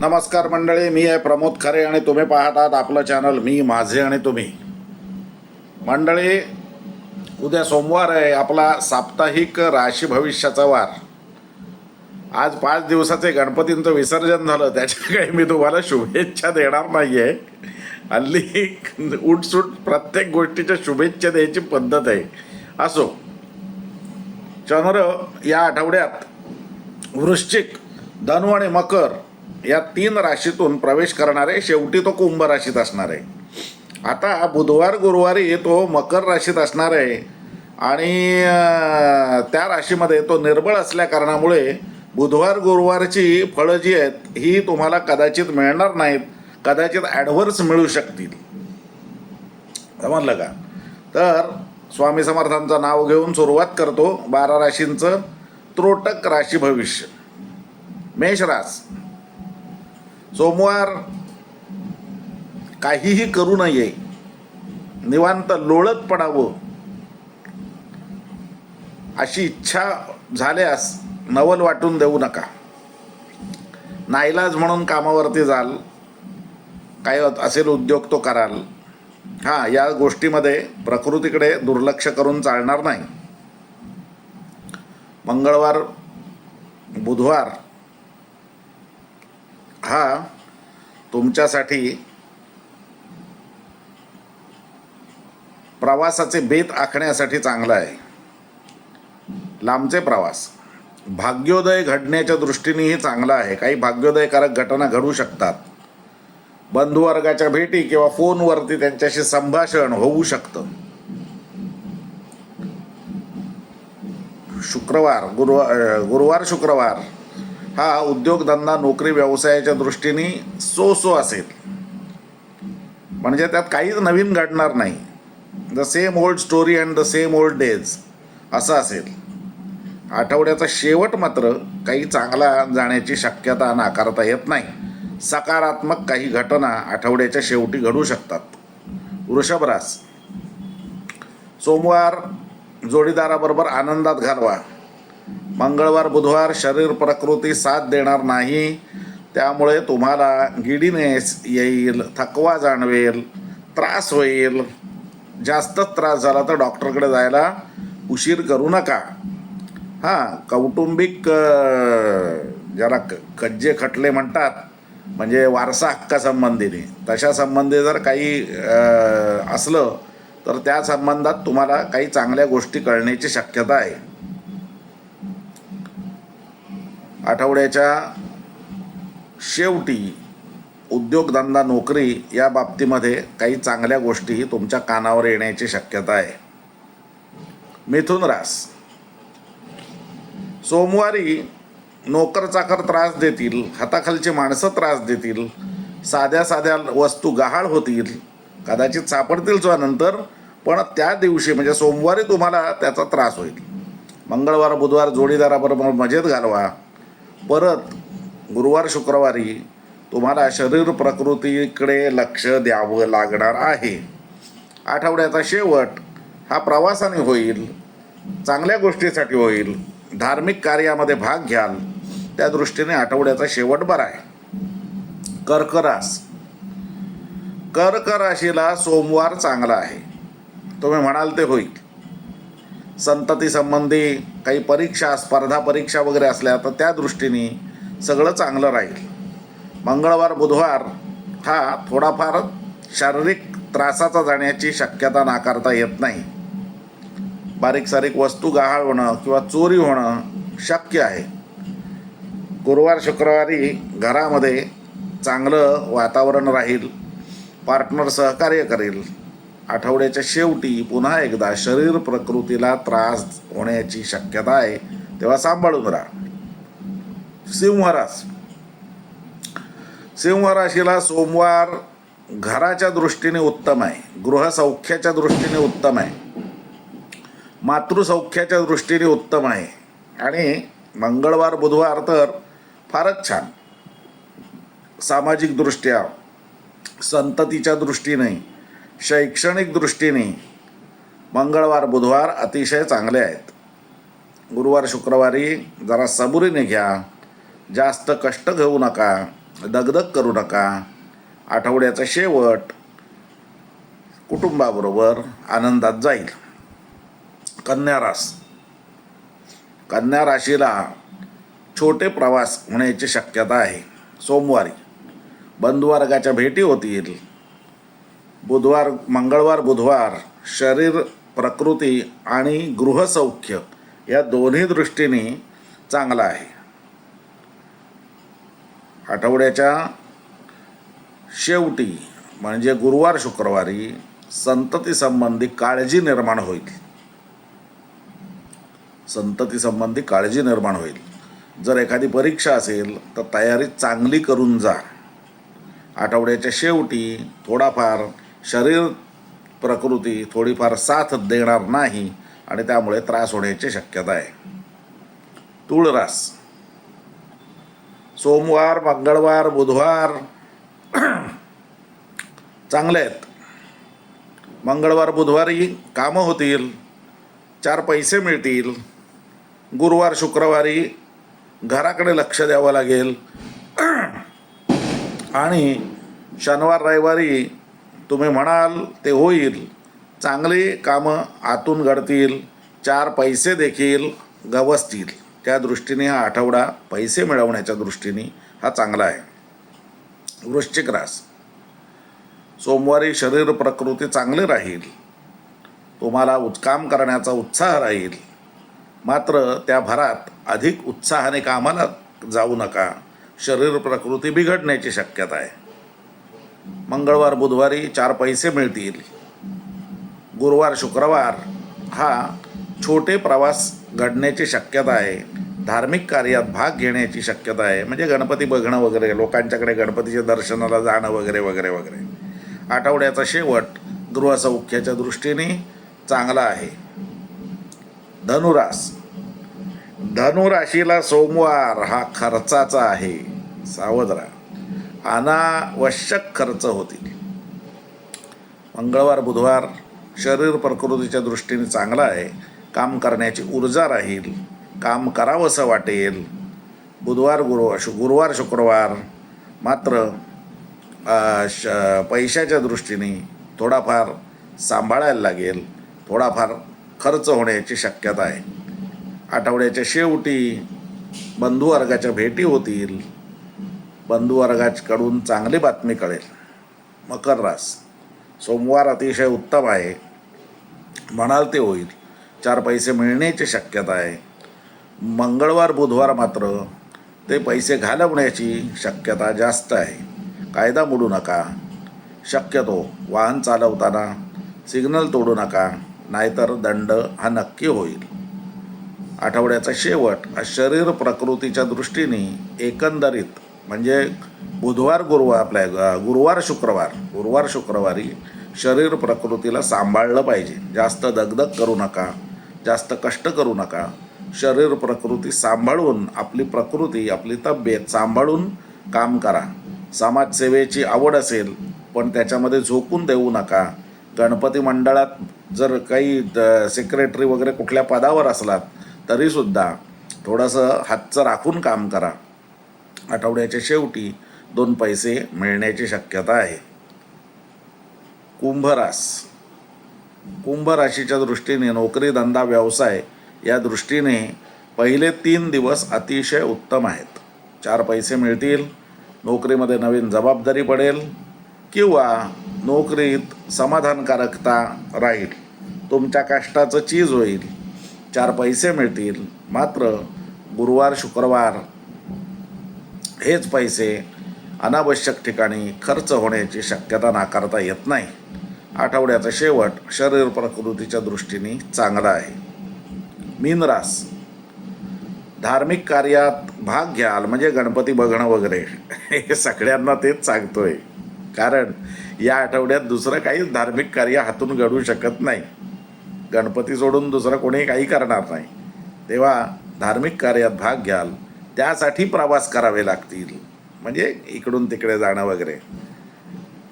नमस्कार मंडळी मी आहे प्रमोद खरे आणि तुम्ही पाहत आहात आपलं चॅनल मी माझे आणि तुम्ही. मंडळी उद्या सोमवार आहे आपला साप्ताहिक राशी भविष्याचा वार. आज पाच दिवसाचे गणपतींचं विसर्जन झालं त्याच्या काही मी तुम्हाला शुभेच्छा देणार नाही आहे हल्ली उठसूट प्रत्येक गोष्टीच्या शुभेच्छा द्यायची पद्धत आहे. असो चंद्र या आठवड्यात वृश्चिक धनु आणि मकर या तीन राशीतून प्रवेश करणारे शेवटी तो कुंभ राशीत असणार आहे. आता बुधवार गुरुवारी तो मकर राशीत असणार आहे आणि त्या राशीमध्ये तो निर्बळ असल्या कारणामुळे बुधवार गुरुवारची फळं जी आहेत ही तुम्हाला कदाचित मिळणार नाहीत. कदाचित ॲडव्हर्स मिळू शकतील. समजलं का? तर स्वामी समर्थांचं नाव घेऊन सुरुवात करतो बारा राशींचं. त्रोटक राशी भविष्य. मेषरास सोमवार काहीही करू नये. निवांत लोळत पडावं. अशी इच्छा झाल्यास नवल वाटून देऊ नका. नाईलाज म्हणून कामावरती जाल. काय असेल उद्योग तो कराल. हां या गोष्टीमध्ये प्रकृतीकडे दुर्लक्ष करून चालणार नाही. मंगळवार बुधवार हा तुमच्यासाठी प्रवासाचे बेत आखण्यासाठी चांगला आहे. लांबचे प्रवास. भाग्योदय घडण्याच्या दृष्टीनेही चांगला आहे. काही भाग्योदयकारक घटना घडू शकतात. बंधुवर्गाच्या भेटी किंवा फोनवरती त्यांच्याशी संभाषण होऊ शकतं. शुक्रवार गुरुवार गुरुवार शुक्रवार. हा उद्योगधंदा नोकरी व्यवसायाच्या दृष्टीने सो सो असेल. म्हणजे त्यात काहीच नवीन घडणार नाही. The same old story and the same old days असं असेल. आठवड्याचा शेवट मात्र काही चांगला जाण्याची शक्यता नाकारता येत नाही. सकारात्मक काही घटना आठवड्याच्या शेवटी घडू शकतात. वृषभरास सोमवार जोडीदाराबरोबर आनंदात घालवा. मंगळवार बुधवार शरीर प्रकृती साथ देणार नाही. त्यामुळे तुम्हाला गिडीनेस येईल थकवा जाणवेल त्रास होईल. जास्तच त्रास झाला तर डॉक्टरकडे जायला उशीर करू नका. हां कौटुंबिक ज्याला क कज्जे खटले म्हणतात. म्हणजे वारसा हक्कासंबंधीने. तशा संबंधी जर काही असलं तर त्या संबंधात तुम्हाला काही चांगल्या गोष्टी कळण्याची शक्यता आहे. आठवड्याच्या शेवटी उद्योगधंदा नोकरी या बाबतीमध्ये काही चांगल्या गोष्टी तुमच्या कानावर येण्याची शक्यता आहे. मिथुन रास. सोमवारी नोकर चाकर त्रास देतील हाताखालची माणसं त्रास देतील साध्या साध्या वस्तू गहाळ होतील कदाचित सापडतील नंतर पण त्या दिवशी म्हणजे सोमवारी तुम्हाला त्याचा त्रास होईल. मंगळवार बुधवार जोडीदाराबरोबर मजेत घालवा. परत गुरुवार शुक्रवारी तुम्हाला शरीर प्रकृतीकडे लक्ष द्यावं लागणार आहे. आठवड्याचा शेवट हा प्रवासाने होईल चांगल्या गोष्टीसाठी होईल धार्मिक कार्यामध्ये भाग घ्याल त्या दृष्टीने आठवड्याचा शेवट बरा आहे. कर्करास. कर्क राशीला सोमवार चांगला आहे. तुम्ही म्हणाल ते होईल. संततीसंबंधी काही परीक्षा स्पर्धा परीक्षा वगैरे असल्या तर त्या दृष्टीने सगळं चांगलं राहील. मंगळवार बुधवार हा थोडाफार शारीरिक त्रासाचा जाण्याची शक्यता नाकारता येत नाही. बारीक सारीक वस्तू गहाळ होणं किंवा चोरी होणं शक्य आहे. गुरुवार शुक्रवारी घरामध्ये चांगलं वातावरण राहील पार्टनर सहकार्य करेल आठवड्याच्या शेवटी पुन्हा एकदा शरीर प्रकृतीला त्रास होण्याची शक्यता आहे तेव्हा सांभाळून राहा. सिंहरास सिंह राशीला सोमवार घराच्या दृष्टीने उत्तम आहे गृहसौख्याच्या दृष्टीने उत्तम आहे मातृसौख्याच्या दृष्टीने उत्तम आहे आणि मंगळवार बुधवार तर फारच छान. सामाजिकदृष्ट्या संततीच्या दृष्टीने शैक्षणिक दृष्टीने मंगळवार बुधवार अतिशय चांगले आहेत. गुरुवार शुक्रवारी जरा सबुरीने घ्या. जास्त कष्ट घेऊ नका. दगदग करू नका. आठवड्याचा शेवट कुटुंबाबरोबर आनंदात जाईल. कन्या रास. कन्या राशीला छोटे प्रवास होण्याची शक्यता आहे. सोमवारी बंधुवर्गाच्या भेटी होतील. बुधवार मंगळवार बुधवार शरीर प्रकृती आणि गृहसौख्य या दोन्ही दृष्टीने चांगला आहे. आठवड्याच्या शेवटी म्हणजे गुरुवार शुक्रवारी संततीसंबंधी काळजी निर्माण होईल. संततीसंबंधी काळजी निर्माण होईल. जर एखादी परीक्षा असेल तर तयारी चांगली करून जा. आठवड्याच्या शेवटी थोडाफार शरीर प्रकृती थोडीफार साथ देणार नाही आणि त्यामुळे त्रास होण्याची शक्यता आहे. तुळरास. सोमवार मंगळवार बुधवार चांगले आहेत. मंगळवार बुधवारी कामं होतील चार पैसे मिळतील. गुरुवार शुक्रवारी घराकडे लक्ष द्यावं लागेल. आणि शनिवार रविवारी तुम्ही म्हणाल ते होईल. चांगली कामं आतून घडतील चार पैसे देखील गवसतील. त्या दृष्टीने हा आठवडा पैसे मिळवण्याच्या दृष्टीने हा चांगला आहे. वृश्चिक रास. सोमवारी शरीर प्रकृती चांगली राहील. तुम्हाला उच काम करण्याचा उत्साह राहील. मात्र त्या भरात अधिक उत्साहाने कामाला जाऊ नका. शरीर प्रकृती बिघडण्याची शक्यता आहे. मंगळवार बुधवारी चार पैसे मिळतील. गुरुवार शुक्रवार हा छोटे प्रवास घडण्याची शक्यता आहे. धार्मिक कार्यात भाग घेण्याची शक्यता आहे. म्हणजे गणपती बघणं वगैरे लोकांच्याकडे गणपतीच्या दर्शनाला जाणं वगैरे वगैरे वगैरे. आठवड्याचा शेवट गृहसौख्याच्या दृष्टीने चांगला आहे. धनुरास. धनुराशीला सोमवार हा खर्चाचा आहे. सावध राहा. अनावश्यक खर्च होतील. मंगळवार बुधवार शरीर प्रकृतीच्या दृष्टीने चांगला आहे. काम करण्याची ऊर्जा राहील. काम करावंसं वाटेल. बुधवार गुरुवार शु गुरुवार शुक्रवार मात्र श पैशाच्या दृष्टीने थोडाफार सांभाळायला लागेल. थोडाफार खर्च होण्याची शक्यता आहे. आठवड्याच्या शेवटी बंधुवर्गाच्या भेटी होतील. बंधुवर्गाकडून चांगली बातमी कळेल. मकर रास. सोमवार अतिशय उत्तम आहे. म्हणाल ते होईल. चार पैसे मिळण्याची शक्यता आहे. मंगळवार बुधवार मात्र ते पैसे घालवण्याची शक्यता जास्त आहे. कायदा मोडू नका. शक्यतो वाहन चालवताना सिग्नल तोडू नका. नाहीतर दंड हा नक्की होईल. आठवड्याचा शेवट हा शरीर प्रकृतीच्या दृष्टीने एकंदरीत म्हणजे बुधवार गुरुवार आपल्या ग- गुरुवार शुक्रवार. गुरुवार शुक्रवारी शरीर प्रकृतीला सांभाळलं पाहिजे. जास्त दगदग करू नका. जास्त कष्ट करू नका. शरीर प्रकृती सांभाळून आपली प्रकृती आपली तब्येत सांभाळून काम करा. समाजसेवेची आवड असेल पण त्याच्यामध्ये झोकून देऊ नका. गणपती मंडळात जर काही सेक्रेटरी वगैरे कुठल्या पदावर असलात तरीसुद्धा थोडंसं हातचं राखून काम करा. आठवड्याच्या शेवटी दोन पैसे मिळण्याची शक्यता आहे. कुंभरास कुंभ राशीच्या दृष्टीने नोकरी धंदा व्यवसाय या दृष्टीने पहिले तीन दिवस अतिशय उत्तम आहेत. चार पैसे मिळतील नोकरीमध्ये नवीन जबाबदारी पडेल किंवा नोकरीत समाधानकारकता राहील. तुमच्या कष्टाचं चीज होईल. चार पैसे मिळतील मात्र गुरुवार शुक्रवार हेच पैसे अनावश्यक ठिकाणी खर्च होण्याची शक्यता नाकारता येत नाही. आठवड्याचा शेवट शरीर प्रकृतीच्या दृष्टीने चांगला आहे. मीनरास धार्मिक कार्यात भाग घ्याल म्हणजे गणपती बघणं वगैरे. हे सगळ्यांना तेच सांगतोय. कारण या आठवड्यात दुसरं काहीच धार्मिक कार्य हातून घडू शकत नाही. गणपती सोडून दुसरं कोणी काही करणार नाही. तेव्हा धार्मिक कार्यात भाग घ्याल. त्यासाठी प्रवास करावे लागतील. म्हणजे इकडून तिकडे जाणं वगैरे.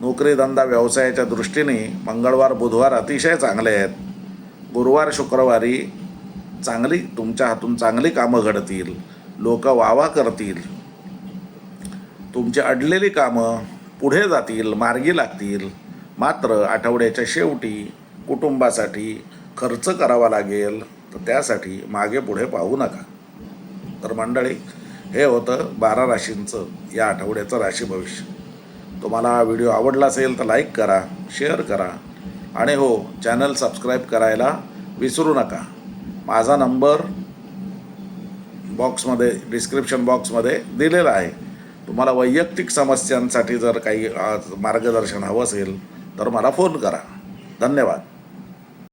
नोकरीधंदा व्यवसायाच्या दृष्टीने मंगळवार बुधवार अतिशय चांगले आहेत. गुरुवार शुक्रवारी चांगली तुमच्या हातून चांगली कामं घडतील. लोक वावा करतील. तुमची अडलेली कामं पुढे जातील मार्गी लागतील. मात्र आठवड्याच्या शेवटी कुटुंबासाठी खर्च करावा लागेल. तर त्यासाठी मागे पुढे पाहू नका. तर मंडळी हे होतं बारा राशींचं या आठवड्याचं राशी भविष्य. तुम्हाला हा व्हिडिओ आवडला असेल तर लाईक करा शेअर करा आणि हो चॅनल सबस्क्राईब करायला विसरू नका. माझा नंबर बॉक्समध्ये डिस्क्रिप्शन बॉक्समध्ये दिलेला आहे. तुम्हाला वैयक्तिक समस्यांसाठी जर काही मार्गदर्शन हवं असेल तर मला फोन करा. धन्यवाद.